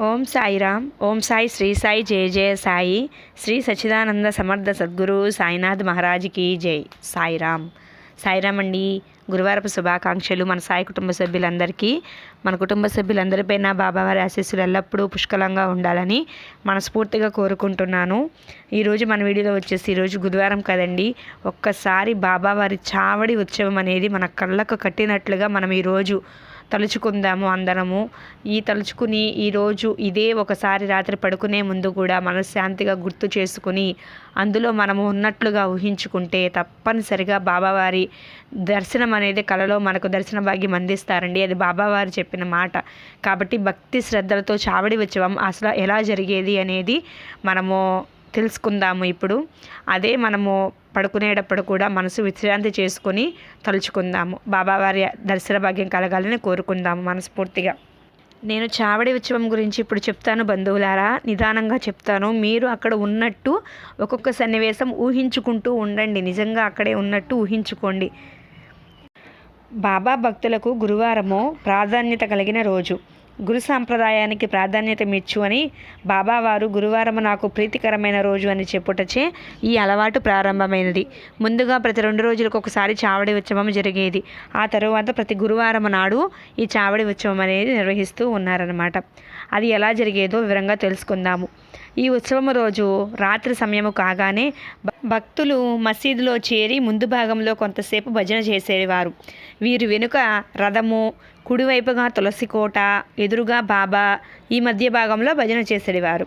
ఓం సాయిరామ్ ఓం సాయి శ్రీ సాయి జయ జయ సాయి. శ్రీ సచ్చిదానంద సమర్థ సద్గురు సాయినాథ్ మహారాజ్కి జై. సాయిరామ్. సాయిరామ్ అండి గురువారపు శుభాకాంక్షలు మన సాయి కుటుంబ సభ్యులందరికీ. మన కుటుంబ సభ్యులందరిపైన బాబావారి ఆశీస్సులు ఎల్లప్పుడూ పుష్కలంగా ఉండాలని మనస్ఫూర్తిగా కోరుకుంటున్నాను. ఈరోజు మన వీడియోలో వచ్చేసి ఈరోజు గురువారం కదండి. ఒక్కసారి బాబావారి చావడి ఉత్సవం అనేది మన కళ్ళకు కట్టినట్లుగా మనం ఈరోజు తలుచుకుందాము అందరము. ఈ తలుచుకుని ఈరోజు ఇదే ఒకసారి రాత్రి పడుకునే ముందు కూడా మనశ్శాంతిగా గుర్తు చేసుకుని అందులో మనము ఉన్నట్లుగా ఊహించుకుంటే తప్పనిసరిగా బాబావారి దర్శనం అనేది కళలో మనకు దర్శన భాగ్యం అందిస్తారండి. అది బాబావారు చెప్పిన మాట. కాబట్టి భక్తి శ్రద్ధలతో చావడి ఉత్సవం అసలు ఎలా జరిగేది అనేది మనము తెలుసుకుందాము ఇప్పుడు. అదే మనము పడుకునేటప్పుడు కూడా మనసు విశ్రాంతి చేసుకొని తలుచుకుందాము. బాబావారి దర్శన భాగ్యం కలగాలని కోరుకుందాము మనస్ఫూర్తిగా. నేను చావడి ఉత్సవం గురించి ఇప్పుడు చెప్తాను బంధువులారా. నిదానంగా చెప్తాను. మీరు అక్కడ ఉన్నట్టు ఒక్కొక్క సన్నివేశం ఊహించుకుంటూ ఉండండి. నిజంగా అక్కడే ఉన్నట్టు ఊహించుకోండి. బాబా భక్తులకు గురువారము ప్రాధాన్యత కలిగిన రోజు. గురు సాంప్రదాయానికి ప్రాధాన్యత మిచ్చు అని బాబావారు గురువారం నాకు ప్రీతికరమైన రోజు అని చెప్పుటచే ఈ అలవాటు ప్రారంభమైనది. ముందుగా ప్రతి రెండు రోజులకు ఒకసారి చావడి ఉత్సవం జరిగేది. ఆ తరువాత ప్రతి గురువారం నాడు ఈ చావడి ఉత్సవం అనేది నిర్వహిస్తూ ఉన్నారనమాట అది ఎలా జరిగేదో వివరంగా తెలుసుకుందాము. ఈ ఉత్సవం రోజు రాత్రి సమయము కాగానే భక్తులు మసీదులో చేరి ముందు భాగంలో కొంతసేపు భజన చేసేవారు. వీరి వెనుక రథము కుడివైపుగా తులసి కోట ఎదురుగా బాబా. ఈ మధ్య భాగంలో భజన చేసేవారు.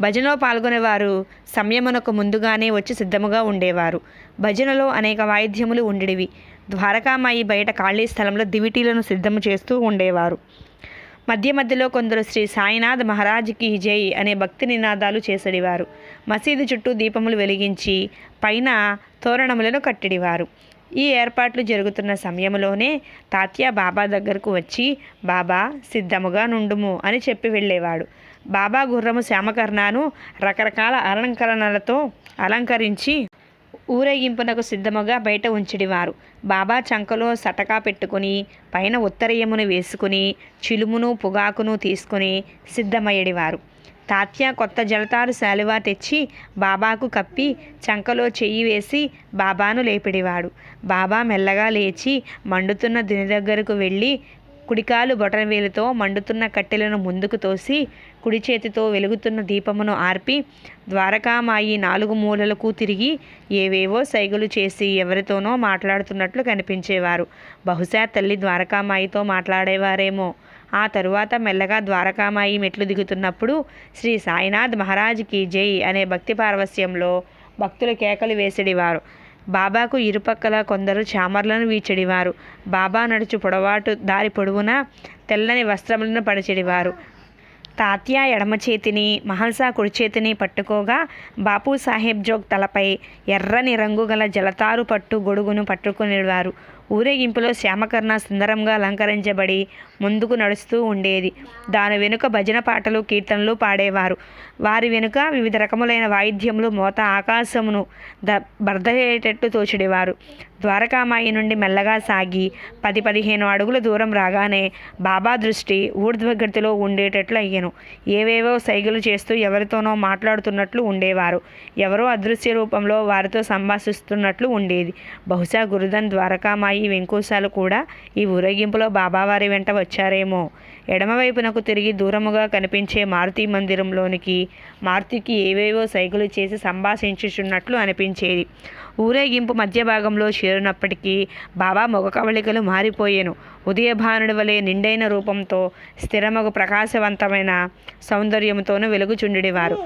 భజనలో పాల్గొనేవారు సంయమనకు ముందుగానే వచ్చి సిద్ధముగా ఉండేవారు. భజనలో అనేక వాయిద్యములు ఉండేవి ద్వారకామాయి బయట ఖాళీ స్థలంలో దివిటీలను సిద్ధము చేస్తూ ఉండేవారు. మధ్య మధ్యలో కొందరు శ్రీ సాయినాథ్ మహారాజ్కి జై అనే భక్తి నినాదాలు చేసడివారు. మసీదు చుట్టూ దీపములు వెలిగించి పైన తోరణములను కట్టిడివారు. ఈ ఏర్పాట్లు జరుగుతున్న సమయంలోనే తాత్య బాబా దగ్గరకు వచ్చి బాబా సిద్ధముగా నుండుము అని చెప్పి వెళ్ళేవాడు. బాబా గుర్రము శ్యామకర్ణాను రకరకాల అలంకరణలతో అలంకరించి ఊరేగింపునకు సిద్ధముగా బయట ఉంచిడివారు. బాబా చంకలో సటకా పెట్టుకుని పైన ఉత్తరయమును వేసుకుని చిలుమును పొగాకును తీసుకుని సిద్ధమయ్యడివారు. తాత్య కొత్త జలతారు శాలువా తెచ్చి బాబాకు కప్పి చంకలో చెయ్యి వేసి బాబాను లేపిడివాడు. బాబా మెల్లగా లేచి మండుతున్న దుని దగ్గరకు వెళ్ళి కుడికాలు బొటనవేలుతో మండుతున్న కట్టెలను ముందుకు తోసి కుడి చేతితో వెలుగుతున్న దీపమును ఆర్పి ద్వారకామాయి నాలుగు మూలలకు తిరిగి ఏవేవో సైగలు చేసి ఎవరితోనో మాట్లాడుతున్నట్లు కనిపించేవారు. బహుశా తల్లి ద్వారకామాయితో మాట్లాడేవారేమో. ఆ తరువాత మెల్లగా ద్వారకామాయి మెట్లు దిగుతున్నప్పుడు శ్రీ సాయినాథ్ మహారాజ్కి జై అనే భక్తి పార్వస్యంలో భక్తులు కేకలు వేసిడివారు. బాబాకు ఇరుపక్కల కొందరు చామర్లను వీచెడివారు. బాబా నడుచు పొడవాటు దారి పొడవునా తెల్లని వస్త్రములను పడిచెడివారు. తాత్య ఎడమ చేతిని మహల్సా కుడి చేతిని పట్టుకోగా బాపు సాహెబ్ జోగ్ తలపై ఎర్రని రంగు గల జలతారు పట్టు గొడుగును పట్టుకునేవారు ఊరేగింపులో శ్యామకర్ణ సుందరంగా అలంకరించబడి ముందుకు నడుస్తూ ఉండేది. దాని వెనుక భజన పాటలు కీర్తనలు పాడేవారు. వారి వెనుక వివిధ రకములైన వాయిద్యములు మోత ఆకాశమును ద బర్దయ్యేటట్టు తోచిడేవారు. ద్వారకామాయి నుండి మెల్లగా సాగి పది పదిహేను అడుగుల దూరం రాగానే బాబా దృష్టి ఊర్ధ్వగతిలో ఉండేటట్లు అయ్యను. ఏవేవో సైగలు చేస్తూ ఎవరితోనో మాట్లాడుతున్నట్లు ఉండేవారు. ఎవరో అదృశ్య రూపంలో వారితో సంభాషిస్తున్నట్లు ఉండేది. బహుశా గురుదన్ ద్వారకామాయి ఈ వెంకూసాలు కూడా ఈ ఊరేగింపులో బాబావారి వెంట వచ్చారేమో. ఎడమవైపునకు తిరిగి దూరముగా కనిపించే మారుతి మందిరంలోనికి మారుతికి ఏవేవో సైకిలు చేసి సంభాషించుచున్నట్లు అనిపించేది. ఊరేగింపు మధ్య భాగంలో చేరినప్పటికీ బాబా మొగ కవళికలు మారిపోయాను. ఉదయభానుడి వలె నిండైన రూపంతో స్థిరమగు ప్రకాశవంతమైన సౌందర్యంతోనూ వెలుగుచుండేవారు.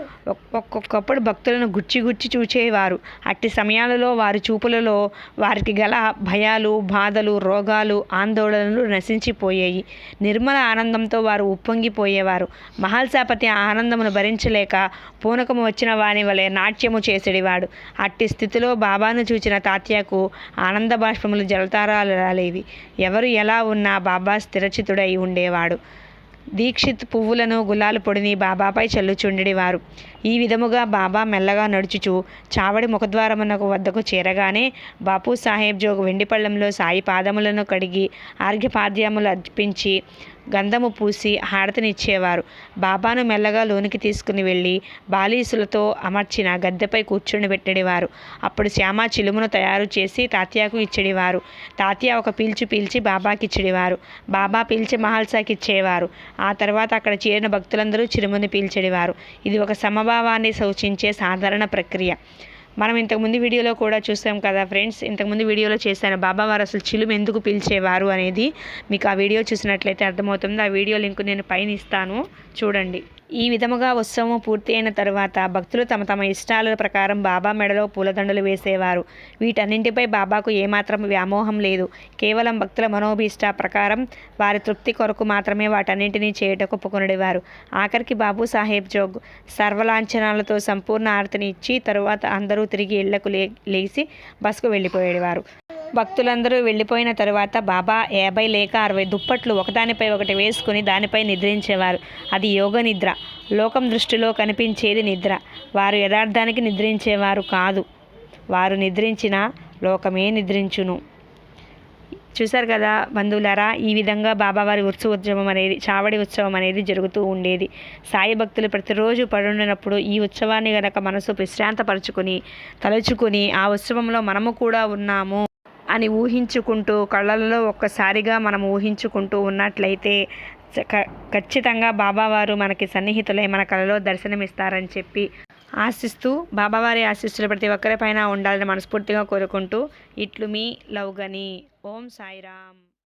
ఒక్కొక్కప్పుడు భక్తులను గుచ్చి గుచ్చి చూచేవారు. అట్టి సమయాలలో వారి చూపులలో వారికి గల భయాలు బాధలు రోగాలు ఆందోళనలు నశించిపోయాయి. నిర్మల ఆనందంతో వారు ఉప్పొంగిపోయేవారు. మహల్సాపతి ఆనందమును భరించలేక పూనకము వచ్చిన వాని వలె నాట్యము చేసేడివాడు. అట్టి స్థితిలో బాబాను చూచిన తాత్యకు ఆనంద బాష్పములు జలతారాలు రాలేవి. ఎవరు ఎలా ఉన్నా బాబా స్థిరచితుడై ఉండేవాడు. దీక్షిత్ పువ్వులను గులాలు పొడిని బాబాపై చల్లుచుండేవారు ఈ విధముగా బాబా మెల్లగా నడుచుచు చావడి ముఖద్వారమునకు వద్దకు చేరగానే బాపు సాహెబ్ జోగు వెండిపళ్ళంలో సాయి పాదములను కడిగి ఆర్ఘ్యపాద్యములు అర్పించి గంధము పూసి హారతినిచ్చేవారు. బాబాను మెల్లగా లోనికి తీసుకుని వెళ్ళి బాలీసులతో అమర్చిన గద్దెపై కూర్చుని పెట్టేవారు అప్పుడు శ్యామ చిలుమును తయారు చేసి తాత్యాకు ఇచ్చేవారు తాత్య ఒక పీల్చు పీల్చి బాబాకి ఇచ్చేవారు బాబా పీల్చి మహల్సాకి ఇచ్చేవారు ఆ తర్వాత అక్కడ చేరిన భక్తులందరూ చిరుముని పీల్చడేవారు. ఇది ఒక సమభావాన్ని సూచించే సాధారణ ప్రక్రియ. మనం ఇంతకుముందు వీడియోలో కూడా చూసాం కదా ఫ్రెండ్స్ ఇంతకుముందు వీడియోలో చేశాను బాబా వారు అసలు చిలుము ఎందుకు పిలిచేవారు? అనేది. మీకు ఆ వీడియో చూసినట్లయితే అర్థమవుతుంది. ఆ వీడియో లింక్ నేను పైన ఇస్తాను. చూడండి. ఈ విధముగా ఉత్సవం పూర్తి అయిన తర్వాత భక్తులు తమ తమ ఇష్టాల ప్రకారం బాబా మెడలో పూలదండలు వేసేవారు. వీటన్నింటిపై బాబాకు ఏమాత్రం వ్యామోహం లేదు. కేవలం భక్తుల మనోభీష్ట ప్రకారం వారి తృప్తి కొరకు మాత్రమే వాటన్నింటినీ చేయటకు ఒప్పుకొనిడేవారు. ఆఖరికి బాబు సాహెబ్ జోగ్ సర్వలాంఛనాలతో సంపూర్ణ ఆరతిని ఇచ్చి తరువాత అందరూ తిరిగి ఇళ్ళకు లే లేచి బస్కు వెళ్ళిపోయేవారు. భక్తులందరూ వెళ్ళిపోయిన తరువాత బాబా యాభై లేక అరవై దుప్పట్లు ఒకదానిపై ఒకటి వేసుకుని దానిపై నిద్రించేవారు. అది యోగ నిద్ర. లోకం దృష్టిలో కనిపించేది నిద్ర. వారు యథార్థానికి నిద్రించేవారు కాదు. వారు నిద్రించిన లోకమే నిద్రించును. చూశారు కదా బంధువులారా ఈ విధంగా బాబావారి ఉత్సవ ఉత్సవం అనేది చావడి ఉత్సవం అనేది జరుగుతూ ఉండేది. సాయి భక్తులు ప్రతిరోజు పడుండినప్పుడు ఈ ఉత్సవాన్ని గనక మనసు ప్రశాంతపరుచుకొని తలుచుకుని ఆ ఉత్సవంలో మనము కూడా ఉన్నాము. అని ఊహించుకుంటూ కళ్ళల్లో ఒక్కసారిగా మనం ఊహించుకుంటూ ఉన్నట్లయితే ఖచ్చితంగా బాబావారు మనకి సన్నిహితులై మన కళలో దర్శనమిస్తారని చెప్పి ఆశిస్తూ బాబావారి ఆశిస్తులు ప్రతి ఒక్కరిపైన ఉండాలని మనస్ఫూర్తిగా కోరుకుంటూ ఇట్లు మీ లవ్గని ఓం సాయిరామ్.